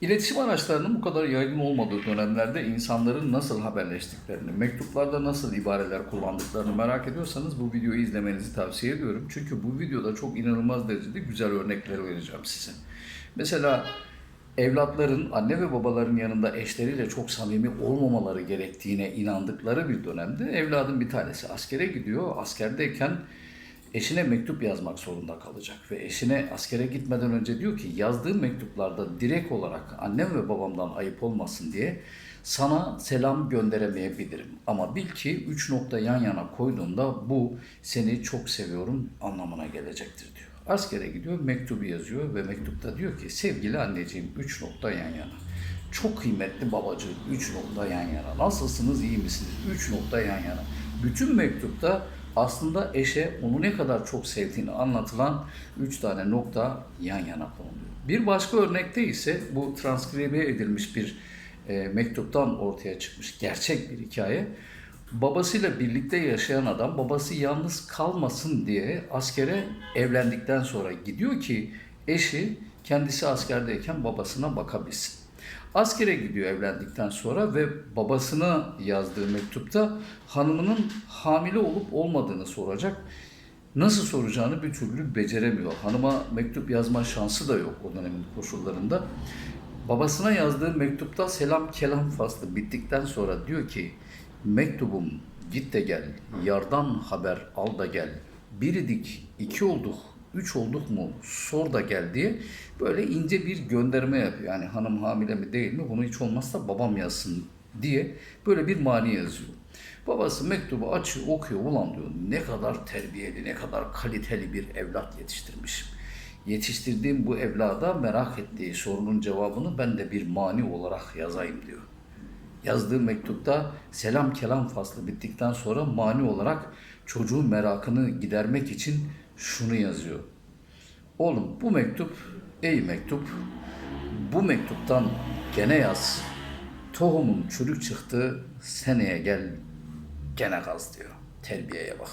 İletişim araçlarının bu kadar yaygın olmadığı dönemlerde insanların nasıl haberleştiklerini, mektuplarda nasıl ibareler kullandıklarını merak ediyorsanız bu videoyu izlemenizi tavsiye ediyorum. Çünkü bu videoda çok inanılmaz derecede güzel örnekler vereceğim size. Mesela evlatların anne ve babaların yanında eşleriyle çok samimi olmamaları gerektiğine inandıkları bir dönemde evladın bir tanesi askere gidiyor. Askerdeyken eşine mektup yazmak zorunda kalacak ve eşine askere gitmeden önce diyor ki yazdığım mektuplarda direkt olarak annem ve babamdan ayıp olmasın diye sana selam gönderemeyebilirim. Ama bil ki üç nokta yan yana koyduğunda bu seni çok seviyorum anlamına gelecektir diyor. Askere gidiyor, mektubu yazıyor ve mektupta diyor ki sevgili anneciğim üç nokta yan yana. Çok kıymetli babacığım üç nokta yan yana. Nasılsınız iyi misiniz? Üç nokta yan yana. Bütün mektupta aslında eşe onu ne kadar çok sevdiğini anlatılan üç tane nokta yan yana konuluyor. Bir başka örnekte ise bu transkribe edilmiş bir e, mektuptan ortaya çıkmış gerçek bir hikaye. Babasıyla birlikte yaşayan adam babası yalnız kalmasın diye askere evlendikten sonra gidiyor ki eşi kendisi askerdeyken babasına bakabilsin. Askere gidiyor evlendikten sonra ve babasına yazdığı mektupta hanımının hamile olup olmadığını soracak. Nasıl soracağını bir türlü beceremiyor. Hanıma mektup yazma şansı da yok o dönemin koşullarında. Babasına yazdığı mektupta selam kelam faslı bittikten sonra diyor ki mektubum git de gel, yardan haber al da gel. Bir idik, iki olduk, üç olduk mu sor da gel diye böyle ince bir gönderme yapıyor. Yani hanım hamile mi değil mi bunu hiç olmazsa babam yazsın diye böyle bir mani yazıyor. Babası mektubu açıyor okuyor ulan diyor ne kadar terbiyeli ne kadar kaliteli bir evlat yetiştirmişim. Yetiştirdiğim bu evlada merak ettiği sorunun cevabını ben de bir mani olarak yazayım diyor. Yazdığı mektupta selam kelam faslı bittikten sonra mani olarak çocuğun merakını gidermek için şunu yazıyor. Oğlum bu mektup, ey mektup, bu mektuptan gene yaz. Tohumun çürük çıktı, seneye gel gene kaz diyor. Terbiyeye bak.